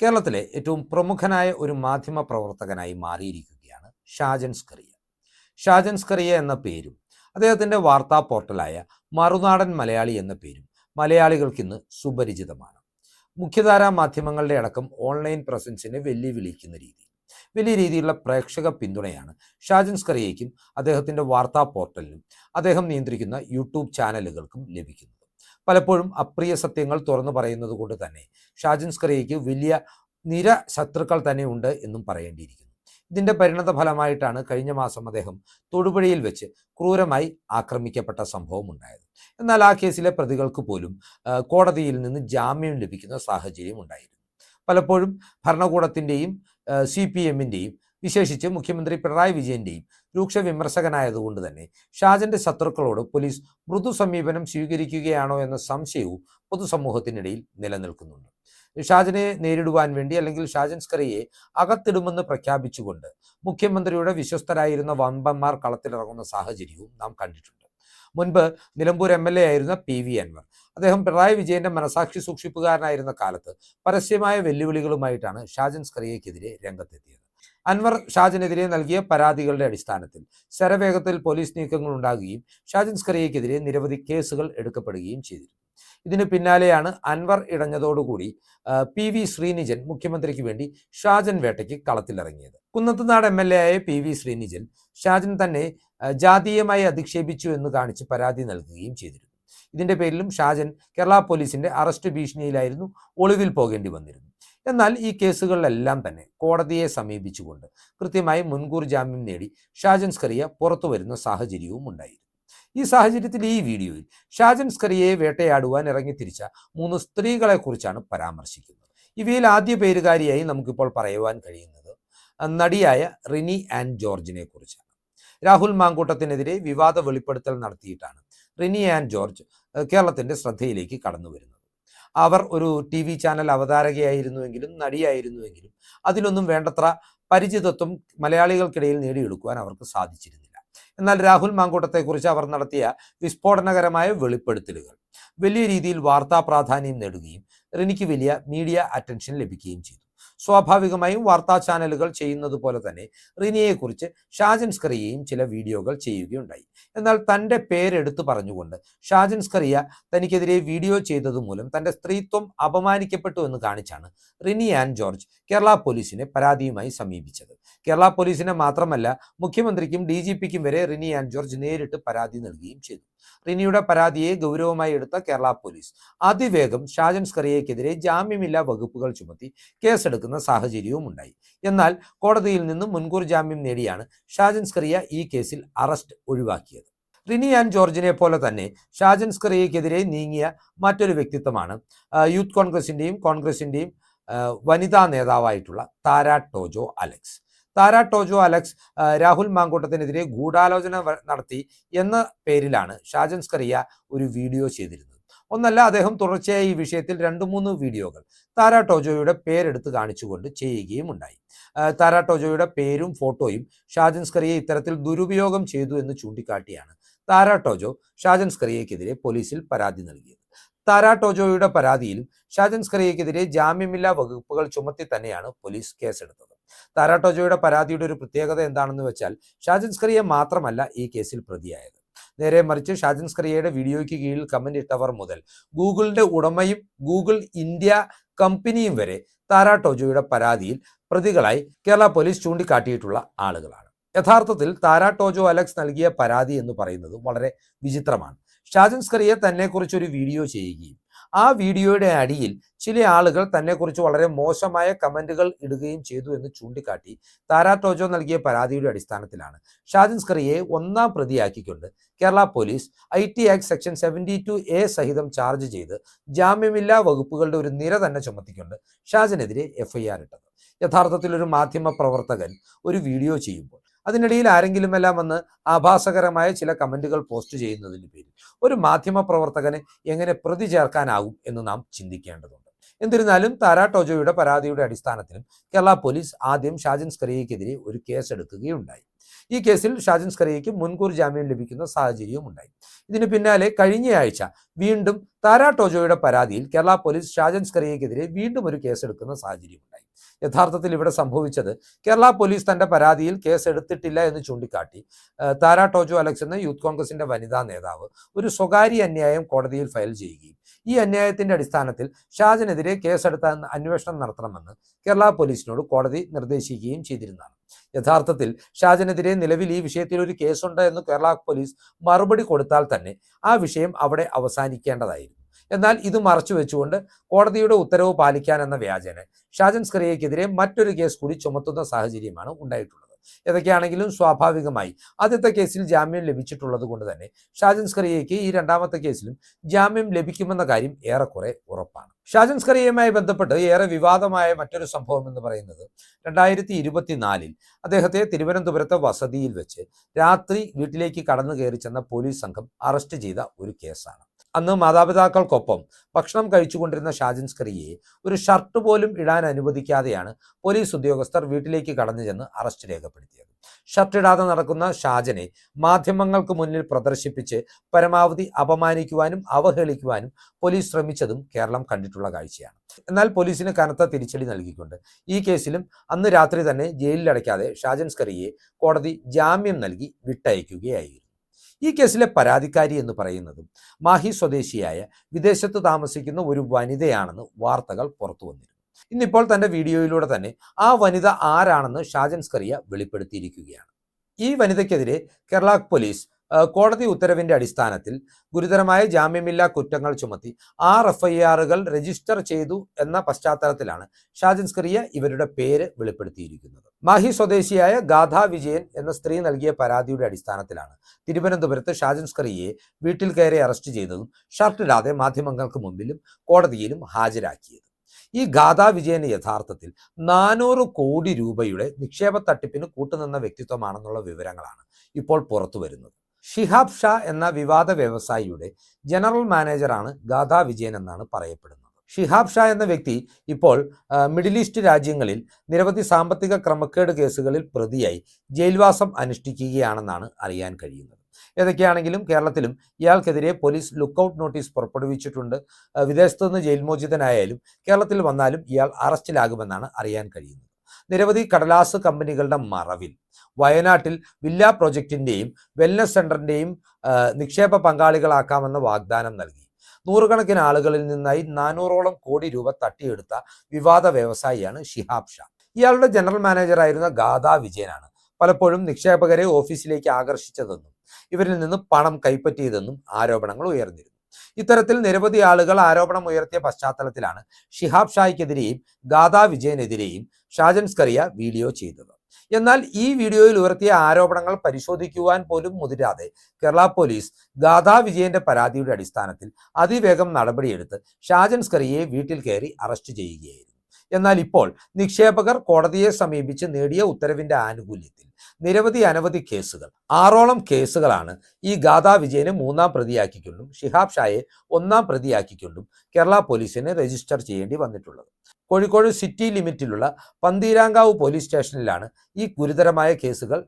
കേരളത്തിലെ ഏറ്റവും പ്രമുഖനായ ഒരു മാധ്യമ പ്രവർത്തകനായി മാറിയിരിക്കുകയാണ് ഷാജൻ സ്കറിയ. ഷാജൻ സ്കറിയ എന്ന പേരും അദ്ദേഹത്തിന്റെ വാർത്താ പോർട്ടലായ മറുനാടൻ മലയാളി എന്ന പേരും മലയാളികൾക്കിന്ന് സുപരിചിതമാണ്. മുഖ്യധാരാ മാധ്യമങ്ങളുടെ അടക്കം ഓൺലൈൻ പ്രസൻസിനെ വെല്ലുവിളിക്കുന്ന രീതി. വലിയ രീതിയിലുള്ള പ്രേക്ഷക പിന്തുണയാണ് ഷാജൻ സ്കറിയയ്ക്കും അദ്ദേഹത്തിന്റെ വാർത്താ പോർട്ടലിനും അദ്ദേഹം നിയന്ത്രിക്കുന്ന യൂട്യൂബ് ചാനലുകൾക്കും ലഭിക്കുന്നത്. പലപ്പോഴും അപ്രിയ സത്യങ്ങൾ തുറന്നു പറയുന്നത് കൊണ്ട് തന്നെ. ഷാജിൻസ്കറിയയ്ക്ക് വലിയ നിര ശത്രുക്കൾ തന്നെ ഉണ്ട് എന്നും പറയേണ്ടിയിരിക്കുന്നു. ഇതിന്റെ പരിണത ഫലമായിട്ടാണ് കഴിഞ്ഞ മാസം അദ്ദേഹം തൊടുപുഴയിൽ വെച്ച് ക്രൂരമായി ആക്രമിക്കപ്പെട്ട സംഭവം ഉണ്ടായത്. എന്നാൽ ആ കേസിലെ പ്രതികൾക്ക് പോലും കോടതിയിൽ നിന്ന് ജാമ്യം ലഭിക്കുന്ന സാഹചര്യം ഉണ്ടായിരുന്നു. പലപ്പോഴും ഭരണകൂടത്തിന്റെയും സി പി എമ്മിന്റെയും വിശേഷിച്ച് മുഖ്യമന്ത്രി പിണറായി വിജയന്റെയും രൂക്ഷ വിമർശകനായതുകൊണ്ട് തന്നെ ഷാജന്റെ ശത്രുക്കളോട് പോലീസ് മൃദു സമീപനം സ്വീകരിക്കുകയാണോ എന്ന സംശയവും പൊതുസമൂഹത്തിനിടയിൽ നിലനിൽക്കുന്നുണ്ട്. ഷാജനെ നേരിടുവാൻ വേണ്ടി അല്ലെങ്കിൽ ഷാജൻ സ്കറിയെ അകത്തിടുമെന്ന് പ്രഖ്യാപിച്ചുകൊണ്ട് മുഖ്യമന്ത്രിയുടെ വിശ്വസ്തരായിരുന്ന വമ്പന്മാർ കളത്തിലിറങ്ങുന്ന സാഹചര്യവും നാം കണ്ടിട്ടുണ്ട്. മുൻപ് നിലമ്പൂർ എം എൽ എ ആയിരുന്ന പി വി അൻവർ. അദ്ദേഹം പിണറായി വിജയന്റെ മനസാക്ഷി സൂക്ഷിപ്പുകാരനായിരുന്ന കാലത്ത് പരസ്യമായ വെല്ലുവിളികളുമായിട്ടാണ് ഷാജൻ സ്കറിയയ്ക്കെതിരെ രംഗത്തെത്തിയത്. അൻവർ ഷാജിനെതിരെ നൽകിയ പരാതികളുടെ അടിസ്ഥാനത്തിൽ ശരവേഗത്തിൽ പോലീസ് നീക്കങ്ങൾ ഉണ്ടാകുകയും ഷാജിൻ സ്കറിയയ്ക്കെതിരെ നിരവധി കേസുകൾ എടുക്കപ്പെടുകയും ചെയ്തിരുന്നു. ഇതിന് പിന്നാലെയാണ് അൻവർ ഇടഞ്ഞതോടുകൂടി പി വി ശ്രീനിജൻ മുഖ്യമന്ത്രിക്ക് വേണ്ടി ഷാജൻ വേട്ടയ്ക്ക് കളത്തിലിറങ്ങിയത്. കുന്നത്തുനാട് എം എൽ എ ആയ പി വി ശ്രീനിജൻ ഷാജൻ തന്നെ ജാതീയമായി അധിക്ഷേപിച്ചു എന്ന് കാണിച്ച് പരാതി നൽകുകയും ചെയ്തിരുന്നു. ഇതിന്റെ പേരിലും ഷാജൻ കേരള പോലീസിന്റെ അറസ്റ്റ് ഭീഷണിയിലായിരുന്നു ഒളിവിൽ പോകേണ്ടി വന്നിരുന്നു. എന്നാൽ ഈ കേസുകളിലെല്ലാം തന്നെ കോടതിയെ സമീപിച്ചുകൊണ്ട് കൃത്യമായി മുൻകൂർ ജാമ്യം നേടി ഷാജൻ സ്കറിയ പുറത്തു വരുന്ന സാഹചര്യവും ഉണ്ടായിരുന്നു. ഈ സാഹചര്യത്തിൽ ഈ വീഡിയോയിൽ ഷാജൻ സ്കറിയയെ വേട്ടയാടുവാൻ ഇറങ്ങി തിരിച്ച മൂന്ന് സ്ത്രീകളെക്കുറിച്ചാണ് പരാമർശിക്കുന്നത്. ഇവയിൽ ആദ്യ പേരുകാരിയായി നമുക്കിപ്പോൾ പറയുവാൻ കഴിയുന്നത് നടിയായ റിനി ആൻഡ് ജോർജിനെ കുറിച്ചാണ് രാഹുൽ മാങ്കൂട്ടത്തിനെതിരെ വിവാദ വെളിപ്പെടുത്തൽ നടത്തിയിട്ടാണ് റിനി ആൻഡ് ജോർജ് കേരളത്തിന്റെ ശ്രദ്ധയിലേക്ക് കടന്നു വരുന്നത് അവർ ഒരു ടി വി ചാനൽ അവതാരകയായിരുന്നുവെങ്കിലും നടിയായിരുന്നുവെങ്കിലും അതിലൊന്നും വേണ്ടത്ര പരിചിതത്വം മലയാളികൾക്കിടയിൽ നേടിയെടുക്കുവാൻ അവർക്ക് സാധിച്ചിരുന്നില്ല. എന്നാൽ രാഹുൽ മാങ്കൂട്ടത്തെക്കുറിച്ച് അവർ നടത്തിയ വിസ്ഫോടനകരമായ വെളിപ്പെടുത്തലുകൾ വലിയ രീതിയിൽ വാർത്താ പ്രാധാന്യം നേടുകയും റിനിക്ക് വലിയ മീഡിയ അറ്റൻഷൻ ലഭിക്കുകയും ചെയ്തു. സ്വാഭാവികമായും വാർത്താ ചാനലുകൾ ചെയ്യുന്നത് പോലെ തന്നെ റിനിയെക്കുറിച്ച് ഷാജൻ സ്കറിയയും ചില വീഡിയോകൾ ചെയ്യുകയുണ്ടായി. എന്നാൽ തന്റെ പേരെടുത്ത് പറഞ്ഞുകൊണ്ട് ഷാജൻ സ്കറിയ തനിക്കെതിരെ വീഡിയോ ചെയ്തത് മൂലം തന്റെ സ്ത്രീത്വം അപമാനിക്കപ്പെട്ടു എന്ന് കാണിച്ചാണ് റിനി ആൻഡ് ജോർജ് കേരള പോലീസിനെ പരാതിയുമായി സമീപിച്ചത്. കേരള പോലീസിനെ മാത്രമല്ല മുഖ്യമന്ത്രിക്കും ഡി ജി പിക്കും വരെ റിനി ആൻഡ് ജോർജ് നേരിട്ട് പരാതി നൽകുകയും ചെയ്തു. റിനിയുടെ പരാതിയെ ഗൗരവമായി എടുത്ത കേരള പോലീസ് അതിവേഗം ഷാജൻ സ്കറിയയ്ക്കെതിരെ ജാമ്യമില്ലാ വകുപ്പുകൾ ചുമത്തി കേസെടുക്കുന്ന സാഹചര്യവും ഉണ്ടായി. എന്നാൽ കോടതിയിൽ നിന്നും മുൻകൂർ ജാമ്യം നേടിയാണ് ഷാജൻ സ്കറിയ ഈ കേസിൽ അറസ്റ്റ് ഒഴിവാക്കിയത്. റിനി ആൻഡ് ജോർജിനെ പോലെ തന്നെ ഷാജൻ സ്കറിയയ്ക്കെതിരെ നീങ്ങിയ മറ്റൊരു വ്യക്തിത്വമാണ് യൂത്ത് കോൺഗ്രസിന്റെയും കോൺഗ്രസിന്റെയും വനിതാ നേതാവായിട്ടുള്ള താര ടോജോ അലക്സ്. താര ടോജോ അലക്സ് രാഹുൽ മാങ്കൂട്ടത്തിനെതിരെ ഗൂഢാലോചന നടത്തി എന്ന പേരിലാണ് ഷാജൻ സ്കറിയ ഒരു വീഡിയോ ചെയ്തിരുന്നത്. ഒന്നല്ല അദ്ദേഹം തുടർച്ചയായി ഈ വിഷയത്തിൽ രണ്ട് മൂന്ന് വീഡിയോകൾ താര ടോജോയുടെ പേരെടുത്ത് കാണിച്ചുകൊണ്ട് ചെയ്യുകയും ഉണ്ടായി. താര ടോജോയുടെ പേരും ഫോട്ടോയും ഷാജൻ സ്കറിയെ ഇത്തരത്തിൽ ദുരുപയോഗം ചെയ്തു എന്ന് ചൂണ്ടിക്കാട്ടിയാണ് താര ടോജോ ഷാജൻ സ്കറിയയ്ക്കെതിരെ പോലീസിൽ പരാതി നൽകിയത്. താര ടോജോയുടെ പരാതിയിൽ ഷാജൻ സ്കറിയയ്ക്കെതിരെ ജാമ്യമില്ലാ വകുപ്പുകൾ ചുമത്തി തന്നെയാണ് പോലീസ് കേസെടുത്തത്. താര ടോജോയുടെ പരാതിയുടെ ഒരു പ്രത്യേകത എന്താണെന്ന് വെച്ചാൽ ഷാജിൻ സ്കറിയ മാത്രമല്ല ഈ കേസിൽ പ്രതിയായത്. നേരെ മറിച്ച് ഷാജിൻ സ്കറിയയുടെ വീഡിയോയ്ക്ക് കീഴിൽ കമന്റ് ഇട്ടവർ മുതൽ ഗൂഗിളിന്റെ ഉടമയും ഗൂഗിൾ ഇന്ത്യ കമ്പനിയും വരെ താരാട്ടോജോയുടെ പരാതിയിൽ പ്രതികളായി കേരള പോലീസ് ചൂണ്ടിക്കാട്ടിയിട്ടുള്ള ആളുകളാണ്. യഥാർത്ഥത്തിൽ താരാട്ടോജോ അലക്സ് നൽകിയ പരാതി എന്ന് പറയുന്നത് വളരെ വിചിത്രമാണ്. ഷാജിൻ സ്കറിയ തന്നെക്കുറിച്ച് ഒരു വീഡിയോ ചെയ്യുകയും ആ വീഡിയോയുടെ അടിയിൽ ചില ആളുകൾ തന്നെക്കുറിച്ച് വളരെ മോശമായ കമന്റുകൾ ഇടുകയും ചെയ്തു എന്ന് ചൂണ്ടിക്കാട്ടി താരാ ടോജോ നൽകിയ പരാതിയുടെ അടിസ്ഥാനത്തിലാണ്. ഷാജിൻ സ്കറിയെ ഒന്നാം പ്രതിയാക്കിക്കൊണ്ട് Kerala police I T act section seventy two A സഹിതം ചാർജ് ചെയ്ത് ജാമ്യമില്ലാ വകുപ്പുകളുടെ ഒരു നിര തന്നെ ചുമത്തിക്കൊണ്ട് ഷാജിനെതിരെ എഫ്ഐആർ ഇട്ടത്. യഥാർത്ഥത്തിൽ ഒരു മാധ്യമ പ്രവർത്തകൻ ഒരു വീഡിയോ ചെയ്യുമ്പോൾ അതിനിടയിൽ ആരെങ്കിലും എല്ലാം വന്ന് ആഭാസകരമായ ചില കമന്റുകൾ പോസ്റ്റ് ചെയ്യുന്നതിന്റെ പേരിൽ ഒരു മാധ്യമ പ്രവർത്തകനെ എങ്ങനെ പ്രതി ചേർക്കാനാകും എന്ന് നാം ചിന്തിക്കേണ്ടതുണ്ട്. എന്നിരുന്നാലും താര ടോജോയുടെ പരാതിയുടെ അടിസ്ഥാനത്തിലും കേരള പോലീസ് ആദ്യം ഷാജിൻ സ്കറിയയ്ക്കെതിരെ ഒരു കേസ് എടുക്കുകയുണ്ടായി. ഈ കേസിൽ ഷാജിൻ സ്കറിയയ്ക്ക് മുൻകൂർ ജാമ്യം ലഭിക്കുന്ന സാഹചര്യവും ഉണ്ടായി. ഇതിന് പിന്നാലെ കഴിഞ്ഞയാഴ്ച വീണ്ടും താര ടോജോയുടെ പരാതിയിൽ കേരള പോലീസ് ഷാജൻ സ്കറിയയ്ക്കെതിരെ വീണ്ടും ഒരു കേസെടുക്കുന്ന സാഹചര്യമുണ്ടായി യഥാർത്ഥത്തിൽ ഇവിടെ സംഭവിച്ചത് കേരള പോലീസ് തന്റെ പരാതിയിൽ കേസ് എടുത്തിട്ടില്ല എന്ന് ചൂണ്ടിക്കാട്ടി. താരാ ടോജോ അലക്സ് എന്ന യൂത്ത് കോൺഗ്രസിന്റെ വനിതാ നേതാവ് ഒരു സ്വകാര്യ അന്യായം കോടതിയിൽ ഫയൽ ചെയ്യുകയും ഈ അന്യായത്തിന്റെ അടിസ്ഥാനത്തിൽ ഷാജനെതിരെ കേസെടുത്ത അന്വേഷണം നടത്തണമെന്ന് കേരള പോലീസിനോട് കോടതി നിർദ്ദേശിക്കുകയും ചെയ്തിരുന്നതാണ്. യഥാർത്ഥത്തിൽ ഷാജനെതിരെ നിലവിൽ ഈ വിഷയത്തിൽ ഒരു കേസുണ്ട് എന്ന് കേരള പോലീസ് മറുപടി കൊടുത്താൽ തന്നെ ആ വിഷയം അവിടെ അവസാനിക്കേണ്ടതായിരുന്നു. എന്നാൽ ഇത് മറച്ചു വെച്ചുകൊണ്ട് കോടതിയുടെ ഉത്തരവ് പാലിക്കാൻ എന്ന വ്യാജേന. ഷാജൻ സ്ക്രിയക്കെതിരെ മറ്റൊരു കേസ് കൂടി ചുമത്തുന്ന സാഹചര്യമാണ് ഉണ്ടായിട്ടുള്ളത്. ഏതൊക്കെയാണെങ്കിലും സ്വാഭാവികമായി ആദ്യത്തെ കേസിൽ ജാമ്യം ലഭിച്ചിട്ടുള്ളത് കൊണ്ട് തന്നെ ഷാജൻ സ്കറിയയ്ക്ക് ഈ രണ്ടാമത്തെ കേസിലും ജാമ്യം ലഭിക്കുമെന്ന കാര്യം ഏറെക്കുറെ ഉറപ്പാണ്. ഷാജൻ സ്കറിയയുമായി ബന്ധപ്പെട്ട് ഏറെ വിവാദമായ മറ്റൊരു സംഭവം എന്ന് പറയുന്നത് രണ്ടായിരത്തി ഇരുപത്തിനാലിൽ അദ്ദേഹത്തെ തിരുവനന്തപുരത്തെ വസതിയിൽ വെച്ച് രാത്രി വീട്ടിലേക്ക് കടന്നു കയറി ചെന്ന പോലീസ് സംഘം അറസ്റ്റ് ചെയ്ത ഒരു കേസാണ്. അന്ന് മാതാപിതാക്കൾക്കൊപ്പം ഭക്ഷണം കഴിച്ചുകൊണ്ടിരുന്ന ഷാജിൻ സ്കറിയയെ ഒരു ഷർട്ട് പോലും ഇടാൻ അനുവദിക്കാതെയാണ് പോലീസ് ഉദ്യോഗസ്ഥർ വീട്ടിലേക്ക് കടന്നു ചെന്ന് അറസ്റ്റ് രേഖപ്പെടുത്തിയത്. ഷർട്ട് ഇടാതെ നടക്കുന്ന ഷാജനെ മാധ്യമങ്ങൾക്ക് മുന്നിൽ പ്രദർശിപ്പിച്ച് പരമാവധി അപമാനിക്കുവാനും അവഹേളിക്കുവാനും പോലീസ് ശ്രമിച്ചതും കേരളം കണ്ടിട്ടുള്ള കാഴ്ചയാണ്. എന്നാൽ പോലീസിന് കനത്ത തിരിച്ചടി നൽകിക്കൊണ്ട് ഈ കേസിലും അന്ന് രാത്രി തന്നെ ജയിലിലടയ്ക്കാതെ ഷാജൻ സ്കറിയെ കോടതി ജാമ്യം നൽകി വിട്ടയക്കുകയായിരുന്നു. ഈ കേസിലെ പരാതിക്കാരി എന്ന് പറയുന്നതും മാഹി സ്വദേശിയായ വിദേശത്ത് താമസിക്കുന്ന ഒരു വനിതയാണെന്ന് വാർത്തകൾ പുറത്തു വന്നിരുന്നു. ഇന്നിപ്പോൾ തന്റെ വീഡിയോയിലൂടെ തന്നെ ആ വനിത ആരാണെന്ന് ഷാജൻസ്കറിയ വെളിപ്പെടുത്തിയിരിക്കുകയാണ്. ഈ വനിതയ്ക്കെതിരെ കേരള പോലീസ് കോടതി ഉത്തരവിന്റെ അടിസ്ഥാനത്തിൽ ഗുരുതരമായ ജാമ്യമില്ലാ കുറ്റങ്ങൾ ചുമത്തി ആർ എഫ് ഐ ആറുകൾ രജിസ്റ്റർ ചെയ്തു എന്ന പശ്ചാത്തലത്തിലാണ് ഷാജിൻ ഇവരുടെ പേര് വെളിപ്പെടുത്തിയിരിക്കുന്നത്. മാഹി സ്വദേശിയായ ഗാഥ വിജയൻ എന്ന സ്ത്രീ നൽകിയ പരാതിയുടെ അടിസ്ഥാനത്തിലാണ് തിരുവനന്തപുരത്ത് ഷാജിൻ വീട്ടിൽ കയറി അറസ്റ്റ് ചെയ്തതും ഷർട്ടിടാതെ മാധ്യമങ്ങൾക്ക് മുമ്പിലും കോടതിയിലും ഹാജരാക്കിയത്. ഈ ഗാഥാ വിജയന് യഥാർത്ഥത്തിൽ നാനൂറ് കോടി രൂപയുടെ നിക്ഷേപ തട്ടിപ്പിന് കൂട്ടുനിന്ന വ്യക്തിത്വമാണെന്നുള്ള വിവരങ്ങളാണ് ഇപ്പോൾ പുറത്തു വരുന്നത് ഷിഹാബ് ഷാ എന്ന വിവാദ വ്യവസായിയുടെ ജനറൽ മാനേജറാണ് ഗാഥാ വിജയൻ എന്നാണ് പറയപ്പെടുന്നത്. ഷിഹാബ് ഷാ എന്ന വ്യക്തി ഇപ്പോൾ മിഡിൽ ഈസ്റ്റ് രാജ്യങ്ങളിൽ നിരവധി സാമ്പത്തിക ക്രമക്കേട് കേസുകളിൽ പ്രതിയായി ജയിൽവാസം അനുഷ്ഠിക്കുകയാണെന്നാണ് അറിയാൻ കഴിയുന്നത്. ഏതൊക്കെയാണെങ്കിലും കേരളത്തിലും ഇയാൾക്കെതിരെ പോലീസ് ലുക്കൌട്ട് നോട്ടീസ് പുറപ്പെടുവിച്ചിട്ടുണ്ട്. വിദേശത്തുനിന്ന് ജയിൽമോചിതനായാലും ജയിൽ മോചിതനായാലും കേരളത്തിൽ വന്നാലും ഇയാൾ അറസ്റ്റിലാകുമെന്നാണ് അറിയാൻ കഴിയുന്നത്. നിരവധി കടലാസ് കമ്പനികളുടെ മറവിൽ. വയനാട്ടിൽ വില്ല പ്രോജക്റ്റിന്റെയും വെൽനസ് സെന്ററിന്റെയും നിക്ഷേപ പങ്കാളികളാക്കാമെന്ന വാഗ്ദാനം നൽകി. നൂറുകണക്കിന് ആളുകളിൽ നിന്നായി നാനൂറോളം കോടി രൂപ തട്ടിയെടുത്ത വിവാദ വ്യവസായിയാണ് ഷിഹാബ് ഷാ. ഇയാളുടെ ജനറൽ മാനേജറായിരുന്ന ഗാഥാ വിജയനാണ് പലപ്പോഴും നിക്ഷേപകരെ ഓഫീസിലേക്ക് ആകർഷിച്ചതെന്നും ഇവരിൽ നിന്ന് പണം കൈപ്പറ്റിയതെന്നും ആരോപണങ്ങൾ ഉയർന്നിരുന്നു. ഇത്തരത്തിൽ നിരവധി ആളുകൾ ആരോപണം ഉയർത്തിയ പശ്ചാത്തലത്തിലാണ് ഷിഹാബ് ഷായ്ക്കെതിരെയും ഗാഥാ വിജയനെതിരെയും ഷാജൻ സ്കറിയ വീഡിയോ ചെയ്തത്. എന്നാൽ ഈ വീഡിയോയിൽ ഉയർത്തിയ ആരോപണങ്ങൾ പരിശോധിക്കുവാൻ പോലും മുതിരാതെ കേരള പോലീസ് ഗാഥാ വിജയന്റെ പരാതിയുടെ അടിസ്ഥാനത്തിൽ അതിവേഗം നടപടിയെടുത്ത് ഷാജൻ സ്കറിയെ വീട്ടിൽ കയറി അറസ്റ്റ് ചെയ്യുകയായിരുന്നു. എന്നാൽ ഇപ്പോൾ നിക്ഷേപകർ കോടതിയെ സമീപിച്ച് നേടിയ ഉത്തരവിന്റെ ആനുകൂല്യത്തിൽ നിരവധി അനവധി കേസുകൾ ആറോളം കേസുകളാണ് ഈ ഗാഥാ വിജയനെ മൂന്നാം പ്രതിയാക്കിക്കൊണ്ടും ഷിഹാബ് ഷായെ ഒന്നാം പ്രതിയാക്കിക്കൊണ്ടും കേരള പോലീസിനെ രജിസ്റ്റർ ചെയ്യേണ്ടി വന്നിട്ടുള്ളത്. കോഴിക്കോട് സിറ്റി ലിമിറ്റിലുള്ള പന്തീരാങ്കാവ് പോലീസ് സ്റ്റേഷനിലാണ് ഈ ഗുരുതരമായ കേസുകൾ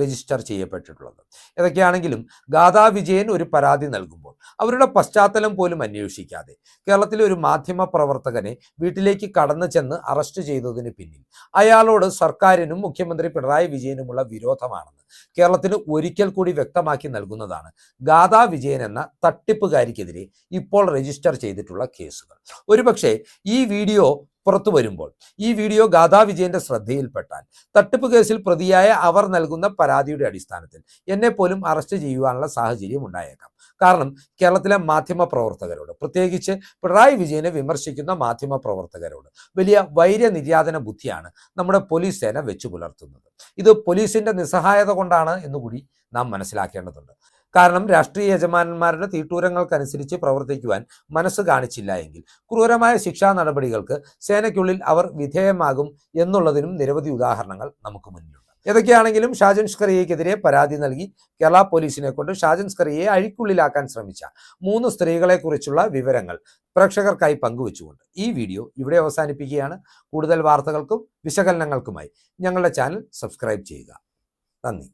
രജിസ്റ്റർ ചെയ്യപ്പെട്ടിട്ടുള്ളത്. ഏതൊക്കെയാണെങ്കിലും ഗാഥാ വിജയൻ ഒരു പരാതി നൽകുമ്പോൾ അവരുടെ പശ്ചാത്തലം പോലും അന്വേഷിക്കാതെ കേരളത്തിലെ ഒരു മാധ്യമ പ്രവർത്തകനെ വീട്ടിലേക്ക് കടന്നു ചെന്ന് അറസ്റ്റ് ചെയ്തതിന് പിന്നിൽ അയാളോട് സർക്കാരിനും മുഖ്യമന്ത്രി പിണറായി വിജയനുമുള്ള വിരോധമാണെന്ന് കേരളത്തിന് ഒരിക്കൽ കൂടി വ്യക്തമാക്കി നൽകുന്നതാണ് ഗാഥാ വിജയൻ എന്ന തട്ടിപ്പുകാരിക്കെതിരെ ഇപ്പോൾ രജിസ്റ്റർ ചെയ്തിട്ടുള്ള കേസുകൾ. ഒരുപക്ഷെ ഈ വീഡിയോ പുറത്തു വരുമ്പോൾ. ഈ വീഡിയോ ഗാഥാ വിജയന്റെ ശ്രദ്ധയിൽപ്പെട്ടാൽ തട്ടിപ്പ് കേസിൽ പ്രതിയായ അവർ നൽകുന്ന പരാതിയുടെ അടിസ്ഥാനത്തിൽ എന്നെ പോലും അറസ്റ്റ് ചെയ്യുവാനുള്ള സാഹചര്യം ഉണ്ടായേക്കാം. കാരണം കേരളത്തിലെ മാധ്യമ പ്രവർത്തകരോട് പ്രത്യേകിച്ച് പിണറായി വിജയനെ വിമർശിക്കുന്ന മാധ്യമ പ്രവർത്തകരോട് വലിയ വൈര്യനിര്യാതന ബുദ്ധിയാണ് നമ്മുടെ പോലീസ് സേന വെച്ചു പുലർത്തുന്നത്. ഇത് പോലീസിന്റെ നിസ്സഹായത കൊണ്ടാണ് എന്നുകൂടി നാം മനസ്സിലാക്കേണ്ടതുണ്ട്. കാരണം രാഷ്ട്രീയ യജമാനന്മാരുടെ തീട്ടൂരങ്ങൾക്കനുസരിച്ച് പ്രവർത്തിക്കുവാൻ മനസ്സ് കാണിച്ചില്ല എങ്കിൽ. ക്രൂരമായ ശിക്ഷാ നടപടികൾക്ക് സേനയ്ക്കുള്ളിൽ അവർ വിധേയമാകും എന്നുള്ളതിനും നിരവധി ഉദാഹരണങ്ങൾ നമുക്ക് മുന്നിലുണ്ട്. ഏതൊക്കെയാണെങ്കിലും ഷാജൻ സ്കറിയയ്ക്കെതിരെ പരാതി നൽകി കേരള പോലീസിനെ കൊണ്ട് ഷാജൻ സ്കറിയെ അഴിക്കുള്ളിലാക്കാൻ ശ്രമിച്ച മൂന്ന് സ്ത്രീകളെക്കുറിച്ചുള്ള വിവരങ്ങൾ പ്രേക്ഷകർക്കായി പങ്കുവച്ചുകൊണ്ട് ഈ വീഡിയോ ഇവിടെ അവസാനിപ്പിക്കുകയാണ്. കൂടുതൽ വാർത്തകൾക്കും വിശകലനങ്ങൾക്കുമായി ഞങ്ങളുടെ ചാനൽ സബ്സ്ക്രൈബ് ചെയ്യുക. നന്ദി.